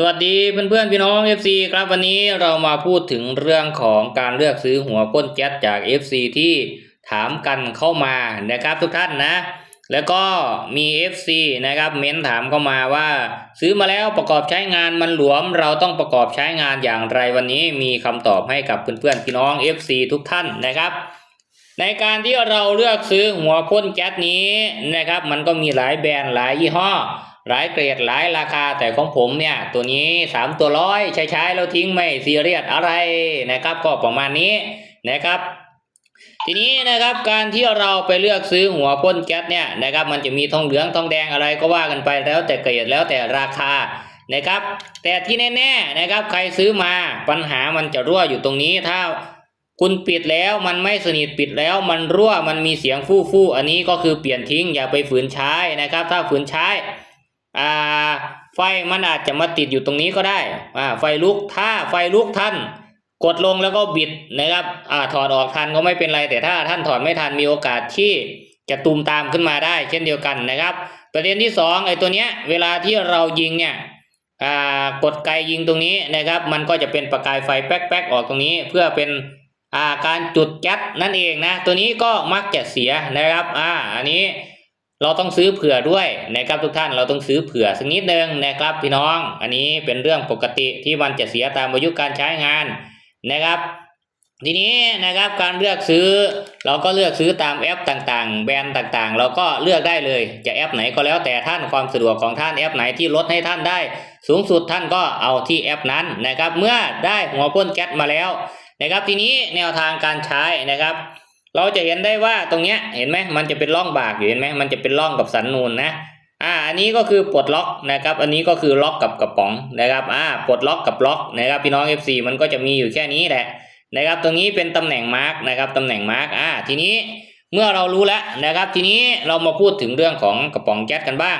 สวัสดีเพื่อนๆพี่น้อง FC ครับวันนี้เรามาพูดถึงเรื่องของการเลือกซื้อหัวพ่นแก๊สจาก FC ที่ถามกันเข้ามานะครับทุกท่านนะ แล้วก็มี FC นะครับเม้นถามเข้ามาว่า ซื้อมาแล้วประกอบใช้งานมันหลวม เราต้องประกอบใช้งานอย่างไรวันนี้มีคำตอบให้กับเพื่อนๆพี่น้อง FC ทุกท่านนะครับ ในการที่เราเลือกซื้อหัวพ่นแก๊สนี้นะครับ มันก็มีหลายแบรนด์หลายยี่ห้อ หลายเกรดหลายราคาแต่ของผมเนี่ยตัวนี้สามตัวร้อยใช้ใช้แล้วทิ้งไม่ซีเรียสอะไรนะครับ ก็ประมาณนี้นะครับ ทีนี้นะครับการที่เราไปเลือกซื้อหัวพ่นแก๊สเนี่ยนะครับ มันจะมีทองเหลืองทองแดงอะไรก็ว่ากันไปแล้วแต่เกรดแล้วแต่ราคานะครับ แต่ที่แน่ๆนะครับ ใครซื้อมาปัญหามันจะรั่วอยู่ตรงนี้ถ้าคุณปิดแล้วมันไม่สนิทปิดแล้วมันรั่วมันมีเสียงฟู่ฟู่อันนี้ก็คือเปลี่ยนทิ้งอย่าไปฝืนใช้นะครับ ถ้าฝืนใช้ อ่าไฟมันอาจจะมาติดอยู่ตรงนี้ก็ได้อ่าไฟลุกถ้าไฟลุกท่านกดลงแล้วก็บิดนะครับอ่าถอดออกทันก็ไม่เป็นไร แต่ถ้าท่านถอดไม่ทันมีโอกาสที่จะตูมตามขึ้นมาได้ เช่นเดียวกันนะครับ ประเด็นที่สองไอ้ตัวเนี้ยเวลาที่เรายิงเนี่ยอ่ากดไกยิงตรงนี้นะครับ มันก็จะเป็นประกายไฟแป๊กๆออกตรงนี้ เพื่อเป็นอ่าการจุดแก๊สนั่นเองนะตัวนี้ก็มักจะเสียนะครับอ่าอันนี้ เราต้องซื้อเผื่อด้วยนะครับทุกท่านเราต้องซื้อเผื่อสักนิดนึงนะครับพี่น้อง อันนี้เป็นเรื่องปกติที่มันจะเสียตามอายุการใช้งานนะครับ ทีนี้นะครับการเลือกซื้อ เราก็เลือกซื้อตามแอปต่างๆ แบรนด์ต่างๆ เราก็เลือกได้เลยจะแอปไหนก็แล้วแต่ท่านความสะดวกของท่านแอปไหนที่ลดให้ท่านได้ สูงสุดท่านก็เอาที่แอปนั้นนะครับ เมื่อได้หัวพ่นแก๊สมาแล้วนะครับ ทีนี้แนวทางการใช้นะครับ เราจะเห็นได้ว่าตรงเนี้ยเห็นไหมมันจะเป็นร่องบากอยู่เห็นไหมมันจะเป็นร่องกับสันนูนนะอ่าอันนี้ก็คือปลดล็อกนะครับ อันนี้ก็คือล็อกกับกระป๋องนะครับอ่าปลดล็อกกับล็อกนะครับพี่น้อง FC มันก็จะมีอยู่แค่นี้แหละนะครับ ตรงนี้เป็นตำแหน่งมาร์กนะครับตำแหน่งมาร์กอ่าทีนี้เมื่อเรารู้แล้วนะครับ ทีนี้เรามาพูดถึงเรื่องของกระป๋องแก๊สกันบ้าง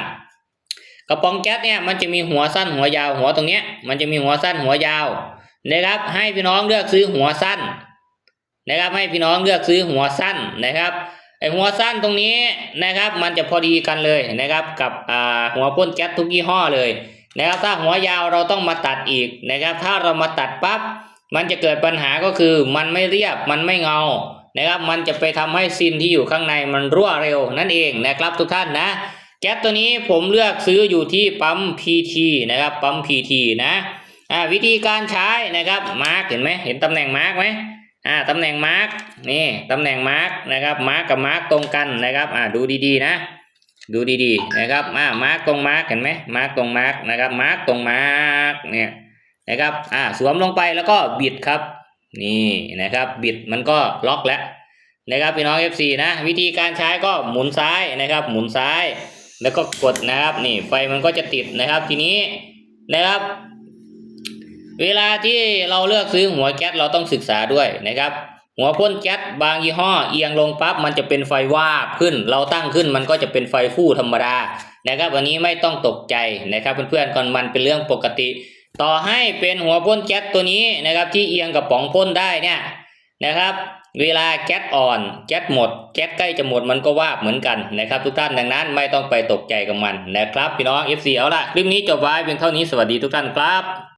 กระป๋องแก๊สเนี่ยมันจะมีหัวสั้นหัวยาวหัวตรงเนี้ยมันจะมีหัวสั้นหัวยาวนะครับให้พี่น้องเลือกซื้อหัวสั้น นะครับให้พี่น้องเลือกซื้อหัวสั้นนะครับไอหัวสั้นตรงนี้นะครับมันจะพอดีกันเลยนะครับกับอ่าหัวพ่นแก๊สทุกยี่ห้อเลยนะครับถ้าหัวยาวเราต้องมาตัดอีกนะครับ ถ้าเรามาตัดปั๊บมันจะเกิดปัญหาก็คือมันไม่เรียบมันไม่เงานะครับมันจะไปทำให้ซินที่อยู่ข้างในมันรั่วเร็วนั่นเองนะครับทุกท่านนะ แก๊สตัวนี้ผมเลือกซื้ออยู่ที่ปั๊ม PT นะครับปั๊ม PT นะอ่าวิธีการใช้นะครับมาร์กเห็นไหมเห็นตำแหน่งมาร์กไหม อ่าตำแหน่งมาร์กนี่ตำแหน่งมาร์กนะครับมาร์กกับมาร์กตรงกันนะครับอ่าดูดีๆนะ ดูดีๆนะครับอ่ามาร์กตรงมาร์กเห็นไหมมาร์กตรงมาร์กนะครับมาร์กตรงมาร์กเนี่ยนะครับอ่าสวมลงไปแล้วก็บิดครับนี่นะครับบิดมันก็ล็อกแล้วนะครับพี่น้อง FC นะวิธีการใช้ก็หมุนซ้ายนะครับ หมุนซ้าย แล้วก็กดนะครับนี่ไฟมันก็จะติดนะครับทีนี้นะครับ เวลาที่เราเลือกซื้อหัวแก๊สเราต้องศึกษาด้วยนะครับ หัวพ่นแก๊สบางยี่ห้อเอียงลงปั๊บมันจะเป็นไฟวาบขึ้น เราตั้งขึ้นมันก็จะเป็นไฟฟู่ธรรมดานะครับวันนี้ไม่ต้องตกใจนะครับเพื่อนๆก่อนมันเป็นเรื่องปกติ ต่อให้เป็นหัวพ่นแก๊สตัวนี้นะครับที่เอียงกับป๋องพ่นได้เนี่ยนะครับเวลาแก๊สอ่อนแก๊สหมด แก๊สใกล้จะหมดมันก็วาบเหมือนกันนะครับทุกท่านดังนั้นไม่ต้องไปตกใจกับมันนะครับพี่น้อง FC เอาละคลิปนี้จบไว้เพียงเท่านี้สวัสดีทุกท่านครับ